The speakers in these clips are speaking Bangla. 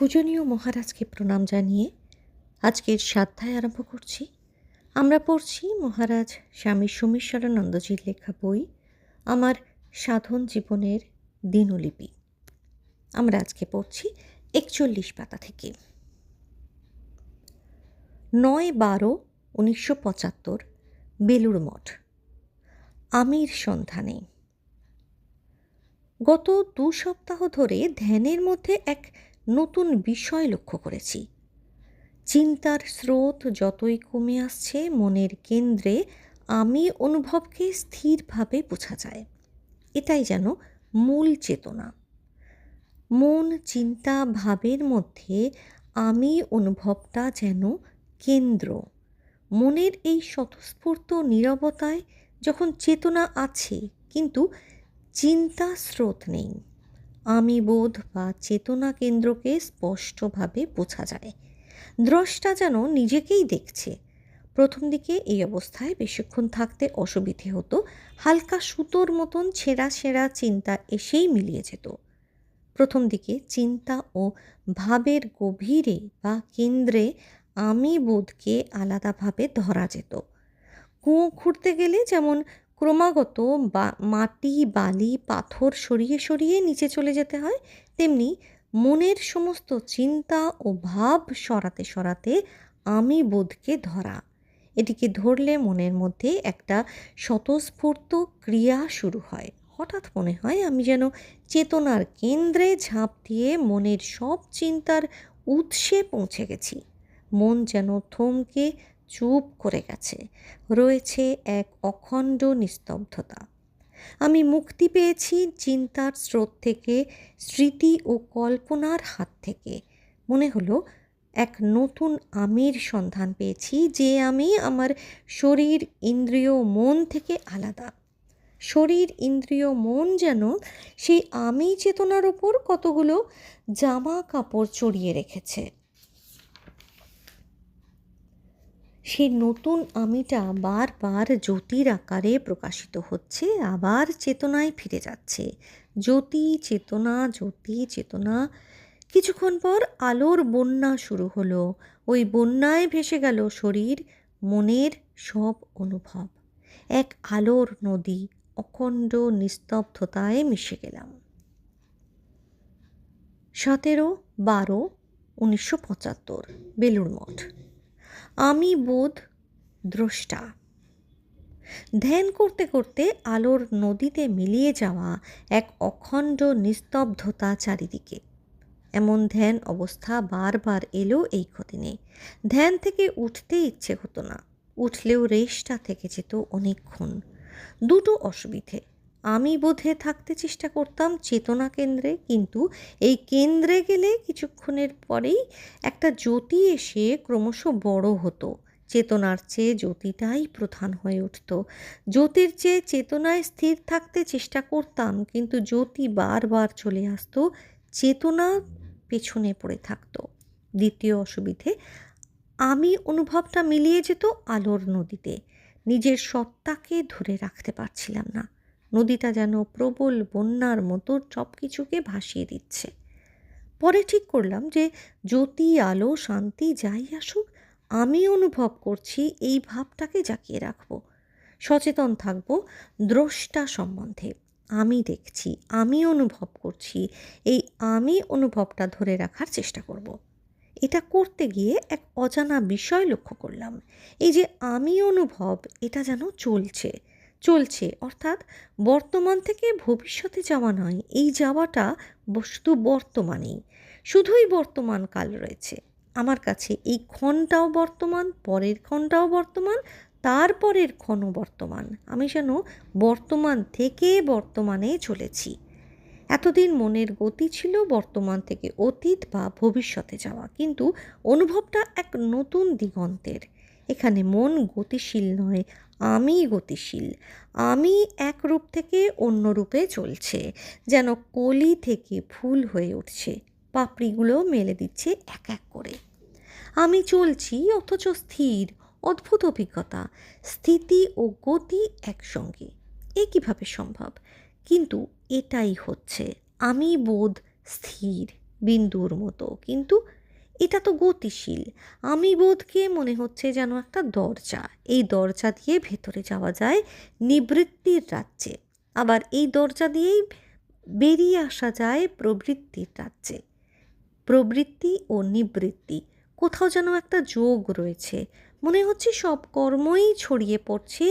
পূজনীয় মহারাজকে প্রণাম জানিয়ে আজকের সাধ্যায় আরম্ভ করছি। আমরা পড়ছি মহারাজ স্বামী সোমেশ্বরানন্দজির লেখা বই, আমার সাধন জীবনের দিনলিপি। আমরা আজকে পড়ছি একচল্লিশ পাতা থেকে। নয় বারো উনিশশো পঁচাত্তর, বেলুড় মঠ, আমির সন্ধানে। গত দু সপ্তাহ ধরে ধ্যানের মধ্যে এক নতুন বিষয় লক্ষ্য করেছি। চিন্তার স্রোত যতই কমে আসছে, মনের কেন্দ্রে আমি অনুভবকে স্থিরভাবে বোঝা যায়। এটাই যেন মূল চেতনা। মন চিন্তা ভাবের মধ্যে আমি অনুভবটা যেন কেন্দ্র। মনের এই স্বতঃস্ফূর্ত নীরবতায় যখন চেতনা আছে, কিন্তু চিন্তা স্রোত নেই। আমি বোধ বা চেতনা কেন্দ্রকে স্পষ্টভাবে বোঝা যায়। দ্রষ্টা যেন নিজেকেই দেখছে। প্রথম দিকে এই অবস্থায় বেশিক্ষণ থাকতে অসুবিধে হতো, হালকা সুতোর মতন ছেঁড়া ছেঁড়া চিন্তা এসেই মিলিয়ে যেত। প্রথম দিকে চিন্তা ও ভাবের গভীরে বা কেন্দ্রে আমি বোধকে আলাদাভাবে ধরা যেত। কুঁয়ো খুঁড়তে গেলে যেমন ক্রমাগত বা, মাটি, বালি, পাথর সরিয়ে সরিয়ে নিচে চলে যেতে হয়। তেমনি মনের সমস্ত চিন্তা ও ভাব সরাতে সরাতে আমি বোধকে ধরা। এটিকে ধরলে মনের মধ্যে একটা স্বতঃস্ফূর্ত ক্রিয়া শুরু হয়। হঠাৎ মনে হয় আমি যেন চেতনার কেন্দ্রে ঝাঁপ দিয়ে মনের সব চিন্তার উৎসে পৌঁছে গেছি। মন যেন থমকে চুপ করে গেছে। রয়েছে এক অখণ্ড নিস্তব্ধতা। আমি মুক্তি পেয়েছি চিন্তার স্রোত থেকে, স্মৃতি ও কল্পনার হাত থেকে। মনে হলো, এক নতুন আমির সন্ধান পেয়েছি যে আমি আমার শরীর, ইন্দ্রিয়, মন থেকে আলাদা। শরীর, ইন্দ্রিয়, মন যেন সেই আমি চেতনার ওপর কতগুলো জামা কাপড় চড়িয়ে রেখেছে। সেই নতুন আমিটা বারবার জ্যোতির আকারে প্রকাশিত হচ্ছে, আবার চেতনায় ফিরে যাচ্ছে। জ্যোতি চেতনা জ্যোতি চেতনা। কিছুক্ষণ পর আলোর বন্যা শুরু হলো। ওই বন্যায় ভেসে গেল শরীর, মনের সব অনুভব। এক আলোর নদী, অখণ্ড নিস্তব্ধতায় মিশে গেলাম। সতেরো বারো উনিশশো পঁচাত্তর, বেলুড় মঠ। আমি বোধ দ্রষ্টা। ধ্যান করতে করতে আলোর নদীতে মিলিয়ে যাওয়া এক অখণ্ড নিস্তব্ধতা চারিদিকে। এমন ধ্যান অবস্থা বারবার এলো এই কদিনে ধ্যান থেকে উঠতে ইচ্ছে হতো না। উঠলেও রেশটা থেকে যেত অনেকক্ষণ। দুটো অসুবিধে। আমি বোধে থাকতে চেষ্টা করতাম চেতনা কেন্দ্রে, কিন্তু এই কেন্দ্রে গেলে কিছুক্ষণের পরেই একটা জ্যোতি এসে ক্রমশ বড় হতো। চেতনার চেয়ে জ্যোতিটাই প্রধান হয়ে উঠত। জ্যোতির চেয়ে চেতনায় স্থির থাকতে চেষ্টা করতাম, কিন্তু জ্যোতি বারবার চলে আসতো, চেতনা পেছনে পড়ে থাকতো। দ্বিতীয় অসুবিধে, আমি অনুভবটা মিলিয়ে যেত আলোর নদীতে। নিজের সত্তাকে ধরে রাখতে পারছিলাম না। নদীটা যেন প্রবল বন্যার মতো সব কিছুকে ভাসিয়ে দিচ্ছে। পরে ঠিক করলাম যে, জ্যোতি, আলো, শান্তি যাই আসুক, আমি অনুভব করছি এই ভাবটাকে জাকিয়ে রাখব। সচেতন থাকব দ্রষ্টা সম্বন্ধে। আমি দেখছি, আমি অনুভব করছি, এই আমি অনুভবটা ধরে রাখার চেষ্টা করব। এটা করতে গিয়ে এক অজানা বিষয় লক্ষ্য করলাম। এই যে, আমি অনুভব, এটা যেন চলছে। চলছে। অর্থাৎ বর্তমান থেকে ভবিষ্যতে যাওয়া নয়, এই যাওয়াটা শুধু বর্তমানেই। শুধুই বর্তমান কাল রয়েছে। আমার কাছে এই ক্ষণটাও বর্তমান, পরের ক্ষণটাও বর্তমান তারপরের ক্ষণও বর্তমান। আমি যেন বর্তমান থেকে বর্তমানে চলেছি। এতদিন মনের গতি ছিল বর্তমান থেকে অতীত বা ভবিষ্যতে যাওয়া, কিন্তু অনুভবটা এক নতুন দিগন্তের। এখানে মন গতিশীল নয়, আমি গতিশীল। আমি এক রূপ থেকে অন্য রূপে চলছে, যেন কলি থেকে ফুল হয়ে উঠছে, পাপড়িগুলো মেলে দিচ্ছে এক এক করে। আমি চলছি অথচ স্থির, অদ্ভুত অভিজ্ঞতা, স্থিতি ও গতি একসঙ্গে। এ কীভাবে সম্ভব? কিন্তু এটাই হচ্ছে, আমি বোধ স্থির, বিন্দুর মতো, কিন্তু এটা তো গতিশীল। আমি বোধকে মনে হচ্ছে যেন একটা দরজা। এই দরজা দিয়ে ভেতরে যাওয়া যায় নিবৃত্তির রাজ্যে। আবার এই দরজা দিয়েই বেরিয়ে আসা যায় প্রবৃত্তির রাজ্যে। প্রবৃত্তি ও নিবৃত্তি। কোথাও যেন একটা যোগ রয়েছে। মনে হচ্ছে সব কর্মই ছড়িয়ে পড়ছে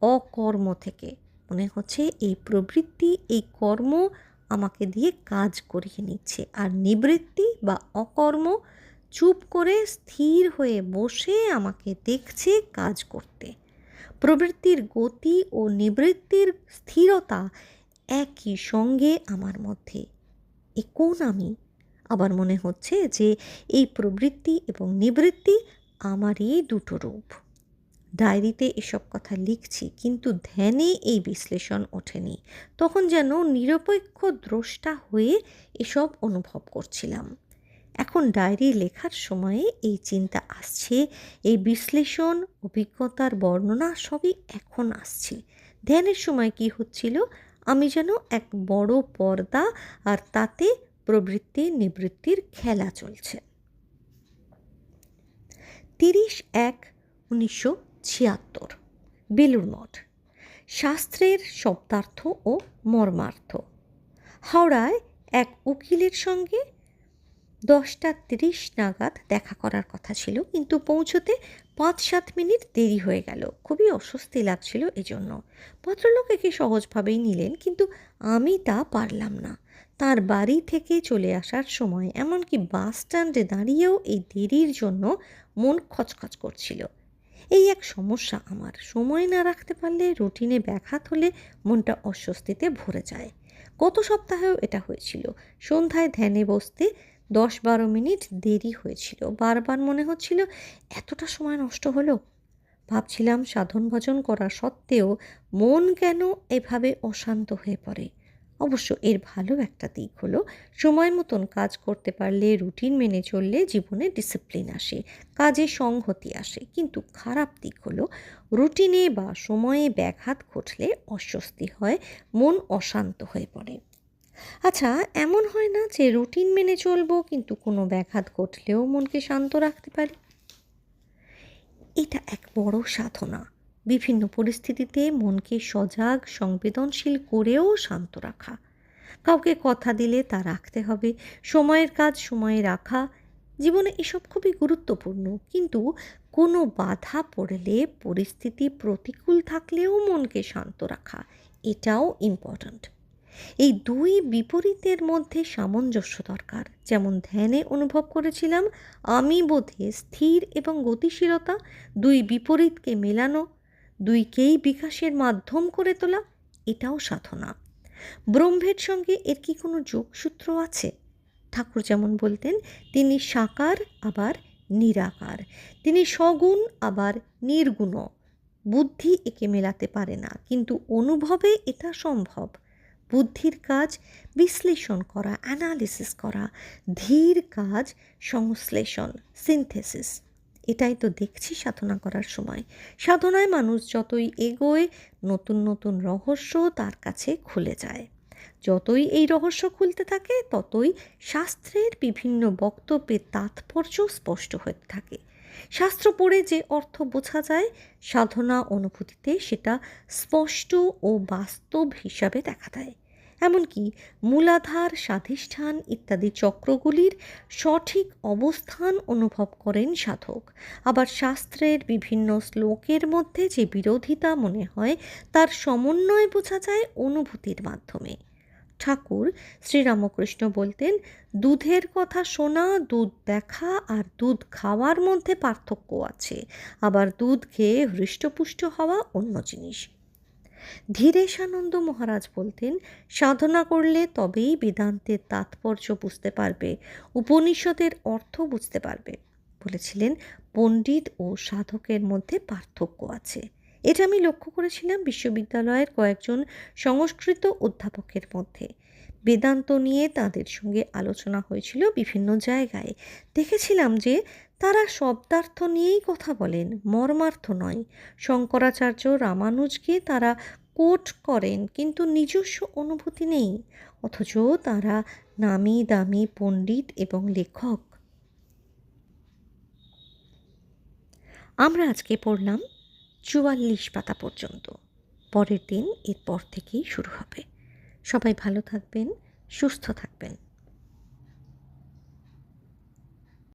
অকর্ম থেকে। মনে হচ্ছে এই প্রবৃত্তি, এই কর্ম আমাকে দিয়ে কাজ করিয়ে নিচ্ছে। আর নিবৃত্তি বা অকর্ম চুপ করে স্থির হয়ে বসে আমাকে দেখছে কাজ করতে। প্রবৃত্তির গতি ও নিবৃত্তির স্থিরতা একই সঙ্গে আমার মধ্যে। এ কোন আমি? আবার মনে হচ্ছে যে এই প্রবৃত্তি এবং নিবৃত্তি আমারই দুটো রূপ। ডায়েরিতে এসব কথা লিখছি কিন্তু ধ্যানে এই বিশ্লেষণ ওঠেনি। তখন যেন নিরপেক্ষ দ্রষ্টা হয়ে এসব অনুভব করছিলাম। এখন ডায়েরি লেখার সময়ে এই চিন্তা আসছে, এই বিশ্লেষণ, অভিজ্ঞতার বর্ণনা সবই এখন আসছে। ধ্যানের সময় কি হচ্ছিল? আমি যেন এক বড় পর্দা আর তাতে প্রবৃত্তি নিবৃত্তির খেলা চলছে। তিরিশ এক উনিশশো ছিয়াত্তর বেলুর মঠ, শাস্ত্রের শব্দার্থ ও মর্মার্থ। হাওড়ায় এক উকিলের সঙ্গে দশটা তিরিশ নাগাদ দেখা করার কথা ছিল, কিন্তু পৌঁছতে পাঁচ সাত মিনিট দেরি হয়ে গেল। খুবই অস্বস্তি লাগছিল এজন্য। ভদ্রলোক একে সহজভাবেই নিলেন, কিন্তু আমি তা পারলাম না। তার বাড়ি থেকে চলে আসার সময় এমনকি বাস স্ট্যান্ডে দাঁড়িয়েও এই দেরির জন্য মন খচখচ করছিল। এই এক সমস্যা আমার। সময় না রাখতে পারলে রুটিনে ব্যাঘাত হলে মনটা অস্বস্তিতে ভরে যায়। গত সপ্তাহেও এটা হয়েছিল। সন্ধ্যায় ধ্যানে বসতে দশ বারো মিনিট দেরি হয়েছিল। বারবার মনে হচ্ছিল এতটা সময় নষ্ট হলো। ভাবছিলাম সাধন ভজন করা সত্ত্বেও মন কেন এভাবে অশান্ত হয়ে পড়ে? অবশ্য এর ভালো একটা দিক হলো সময় মতন কাজ করতে পারলে রুটিন মেনে চললে জীবনে ডিসিপ্লিন আসে, কাজে সংহতি আসে। কিন্তু খারাপ দিক হলো রুটিনে বা সময়ে ব্যাঘাত ঘটলে অস্বস্তি হয়, মন অশান্ত হয়ে পড়ে। আচ্ছা এমন হয় না যে রুটিন মেনে চলবো, কিন্তু কোনো ব্যাঘাত ঘটলেও মনকে শান্ত রাখতে পারি? এটা এক বড় সাধনা। বিভিন্ন পরিস্থিতিতে মনকে সজাগ, সংবেদনশীল করেও শান্ত রাখা। কাউকে কথা দিলে তা রাখতে হবে, সময়ের কাজ সময়ে রাখা। জীবনে এসব খুবই গুরুত্বপূর্ণ, কিন্তু কোনো বাধা পড়লে পরিস্থিতি প্রতিকূল থাকলেও মনকে শান্ত রাখা, এটাও ইম্পর্ট্যান্ট এই দুই বিপরীতের মধ্যে সামঞ্জস্য দরকার। যেমন ধ্যানে অনুভব করেছিলাম, আমি বোধে স্থির এবং গতিশীলতা, দুই বিপরীতকে মেলানো, দুইকেই বিকাশের মাধ্যম করে তোলা, এটাও সাধনা। ব্রহ্মের সঙ্গে এর কি কোনো যোগসূত্র আছে? ঠাকুর যেমন বলতেন, তিনি সাকার, আবার নিরাকার। তিনি সগুণ, আবার নির্গুণ বুদ্ধি একে মেলাতে পারে না, কিন্তু অনুভবে এটা সম্ভব। বুদ্ধির কাজ, বিশ্লেষণ করা অ্যানালিসিস করা, ধীর কাজ, সংশ্লেষণ সিনথেসিস এটাই তো দেখছি সাধনা করার সময়। সাধনায় মানুষ যতই এগোয়, নতুন নতুন রহস্য তার কাছে খুলে যায়। যতই এই রহস্য খুলতে থাকে, ততই শাস্ত্রের বিভিন্ন বক্তব্যের তাৎপর্য স্পষ্ট হতে থাকে। শাস্ত্র পড়ে যে অর্থ বোঝা যায়, সাধনা অনুভূতিতে সেটা স্পষ্ট ও বাস্তব হিসাবে দেখা দেয়। এমনকি মূলাধার, স্বাধিষ্ঠান ইত্যাদি চক্রগুলির সঠিক অবস্থান অনুভব করেন সাধক। আবার শাস্ত্রের বিভিন্ন শ্লোকের মধ্যে যে বিরোধিতা মনে হয়, তার সমন্বয় বোঝা যায় অনুভূতির মাধ্যমে। ঠাকুর শ্রীরামকৃষ্ণ বলতেন, দুধের কথা শোনা, দুধ দেখা আর দুধ খাওয়ার মধ্যে পার্থক্য আছে। আবার দুধ খেয়ে হৃষ্টপুষ্ট হওয়া অন্য জিনিস। ধীরেশানন্দ মহারাজ বলতেন, সাধনা করলে তবেই বেদান্তের তাৎপর্য বুঝতে পারবে, উপনিষদের অর্থ বুঝতে পারবে। বলেছিলেন পণ্ডিত ও সাধকের মধ্যে পার্থক্য আছে। এটা আমি লক্ষ্য করেছিলাম বিশ্ববিদ্যালয়ের কয়েকজন সংস্কৃত অধ্যাপকের মধ্যে। বেদান্ত নিয়ে তাদের সঙ্গে আলোচনা হয়েছিল বিভিন্ন জায়গায়। দেখেছিলাম যে তারা শব্দার্থ নিয়েই কথা বলেন, মর্মার্থ নয়। শঙ্করাচার্য রামানুজকে তারা কোট করেন, কিন্তু নিজস্ব অনুভূতি নেই, অথচ তারা নামি দামি পণ্ডিত এবং লেখক। আমরা আজকে পড়লাম চুয়াল্লিশ পাতা পর্যন্ত। পরের দিন এরপর থেকেই শুরু হবে। সবাই ভালো থাকবেন সুস্থ থাকবেন।